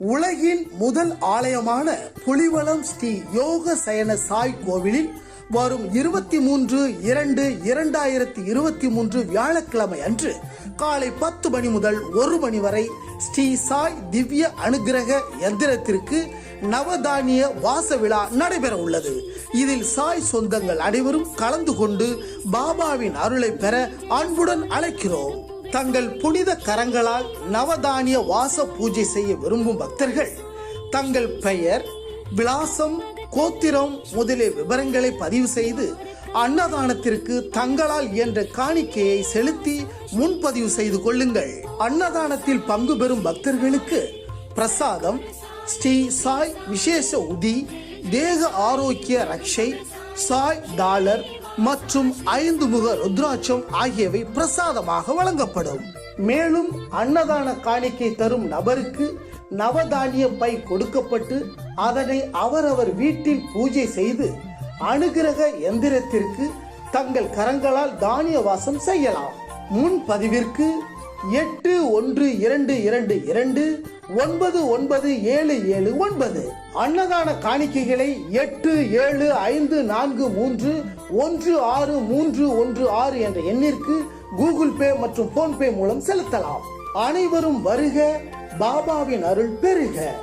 உலகின் முதல் ஆலயமான புலிவலம் ஸ்ரீ யோக சயன சாய் கோவிலில் வரும் இருபத்தி மூன்று இரண்டு இரண்டாயிரத்தி இருபத்தி மூன்று வியாழக்கிழமை அன்று காலை பத்து மணி முதல் ஒரு மணி வரை ஸ்ரீ சாய் திவ்ய அனுகிரக எந்திரத்திற்கு நவதானிய வாச விழா நடைபெற உள்ளது. இதில் சாய் சொந்தங்கள் அனைவரும் கலந்து கொண்டு பாபாவின் அருளை பெற அன்புடன் அழைக்கிறோம். தங்கள் புனித கரங்களால் நவதானிய வாச பூஜை செய்ய விரும்பும் பக்தர்கள் தங்கள் பெயர் விலாசம் கோத்திரம் முதலிய விவரங்களை பதிவு செய்து அன்னதானத்திற்கு தங்களால் இயன்ற காணிக்கையை செலுத்தி முன்பதிவு செய்து கொள்ளுங்கள். அன்னதானத்தில் பங்கு பெறும் பக்தர்களுக்கு பிரசாதம் ஸ்ரீ சாய் விசேஷ உதி தேக ஆரோக்கிய ரக்ஷை சாய் டாலர் மற்றும் ஐந்து முக ருத்ராட்சம் ஆகியவை பிரசாதமாக வழங்கப்படும். மேலும் அன்னதான காணிக்கை தரும் நபருக்கு நவதானிய பை கொடுக்கப்பட்டு அதனை அவரவர் வீட்டில் பூஜை செய்து அனுகிரக எந்திரத்திற்கு தங்கள் கரங்களால் தானிய வாசம் செய்யலாம். முன்பதிவிற்கு எட்டு ஒன்று இரண்டு இரண்டு இரண்டு ஒன்பது ஒன்பது ஏழு ஏழு ஒன்பது. அன்னதான காணிக்கைகளை எட்டு ஏழு ஐந்து நான்கு மூன்று ஒன்று ஆறு மூன்று ஒன்று ஆறு என்ற எண்ணிற்கு கூகுள் பே மற்றும் போன்பே மூலம் செலுத்தலாம். அனைவரும் வருக பாபாவின் அருள் பெறுக